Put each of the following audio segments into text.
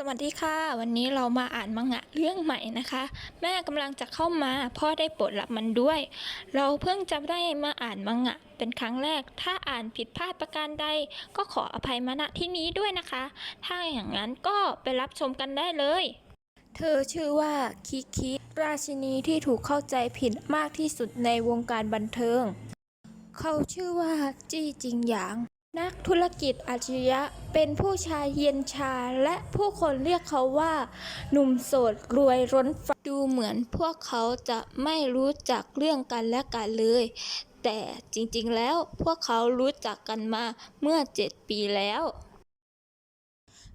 สวัสดีค่ะ วันนี้เรามาอ่านมังงะเรื่องใหม่นะคะ แม่กำลังจะเข้ามาพ่อได้โปรดรับมันด้วย เราเพิ่งจะได้มาอ่านมังงะเป็นครั้งแรก ถ้าอ่านผิดพลาดประการใด ก็ขออภัยมาณที่นี้ด้วยนะคะ ถ้าอย่างนั้นก็ไปรับชมกันได้เลย เธอชื่อว่าคิคิราชินีที่ถูกเข้าใจผิดมากที่สุดในวงการบันเทิง เขาชื่อว่าจี้จิงหยาง นักธุรกิจอัจฉริยะเป็นผู้ชายเย็นชาและผู้คนเรียกเขาว่า หนุ่มโสดรวยร้นฟ้าดูเหมือนพวกเขาจะไม่รู้จักเรื่องกันและกันเลย แต่จริงๆแล้วพวกเขารู้จักกันมาเมื่อเจ็ดปีแล้ว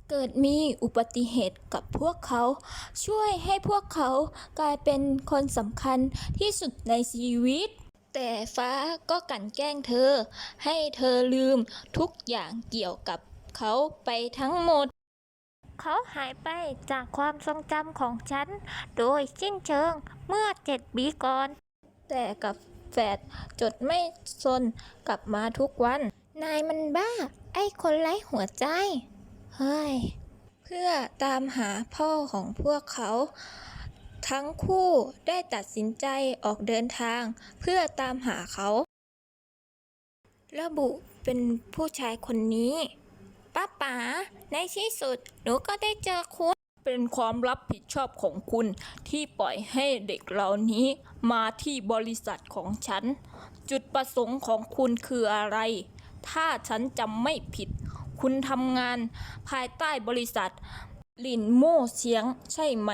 เกิดมีอุบัติเหตุกับพวกเขา ช่วยให้พวกเขากลายเป็นคนสำคัญที่สุดในชีวิต แต่ฟ้าก็กลั่นแกล้งเธอ ให้เธอลืมทุกอย่างเกี่ยวกับเขาไปทั้งหมด เขาหายไปจากความทรงจำของฉัน โดยสิ้นเชิงเมื่อเจ็ดปีก่อน แต่กับแฝดจดไม่สนกลับมาทุกวัน นายมันบ้า ไอ้คนไร้หัวใจ เฮ้ย เพื่อตามหาพ่อของพวกเขา ทั้งคู่ได้ตัดสินใจออกเดินทางเพื่อตามหาเขา ระบุเป็นผู้ชายคนนี้ ป้าป๋าในที่สุด หนูก็ได้เจอคุณ เป็นความรับผิดชอบของคุณที่ปล่อยให้เด็กเหล่านี้มาที่บริษัทของฉัน จุดประสงค์ของคุณคืออะไร ถ้าฉันจำไม่ผิด คุณทำงานภายใต้บริษัท ลินโม่เสียงใช่ไหม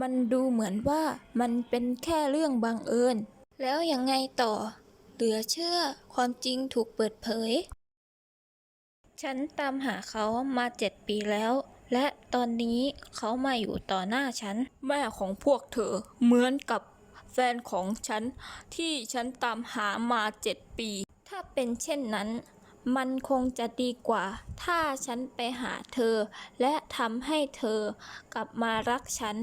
มันดูเหมือนว่ามันเป็นแค่เรื่องบังเอิญ แล้วยังไงต่อ เหลือเชื่อความจริงถูกเปิดเผย ฉันตามหาเขามาเจ็ดปีแล้ว และตอนนี้เขามาอยู่ต่อหน้าฉัน แม่ของพวกเธอเหมือนกับแฟนของฉัน ที่ฉันตามหามาเจ็ดปี ถ้าเป็นเช่นนั้น มันคงจะดีกว่า ถ้าฉันไปหาเธอ และทำให้เธอกลับมารักฉัน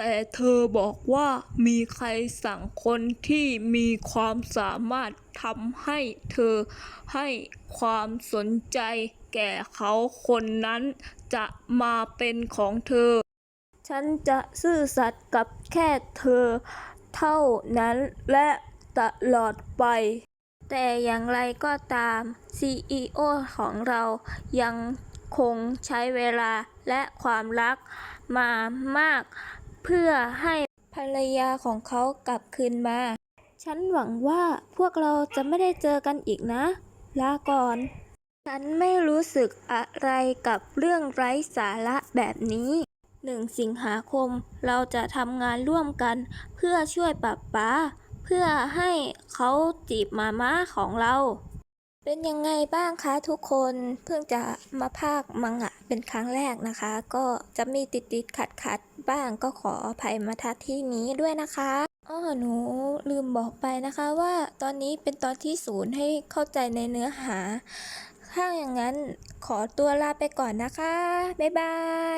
แต่เธอบอกว่ามีใครสั่งคนที่มีความสามารถทำให้เธอให้ความสนใจแก่เขาคนนั้นจะมาเป็นของเธอ ฉันจะซื่อสัตย์กับแค่เธอเท่านั้นและตลอดไป แต่อย่างไรก็ตาม CEO ของเรายังคงใช้เวลาและความรักมามาก พื่อให้ภรรยาของเขากลับคืนมา ฉันหวังว่าพวกเราจะไม่ได้เจอกันอีกนะ ลาก่อน ฉันไม่รู้สึกอะไรกับเรื่องไร้สาระแบบนี้หนึ่งสิงหาคมเราจะทำงานร่วมกัน เพื่อช่วยปับป้า เพื่อให้เขาจีบมาม่าของเรา เป็นยังไงบ้างคะทุกคนเพิ่งจะมาภาคมังงะเป็นครั้งแรกนะคะ ก็จะมีติดติดขัดขัดบ้างก็ขออภัยมาทัดที่นี้ด้วยนะคะอ้อหนูลืมบอกไปนะคะว่าตอนนี้เป็นตอนที่ศูนย์ให้เข้าใจในเนื้อหา ถ้าอย่างนั้นขอตัวลาไปก่อนนะคะ บ๊ายบาย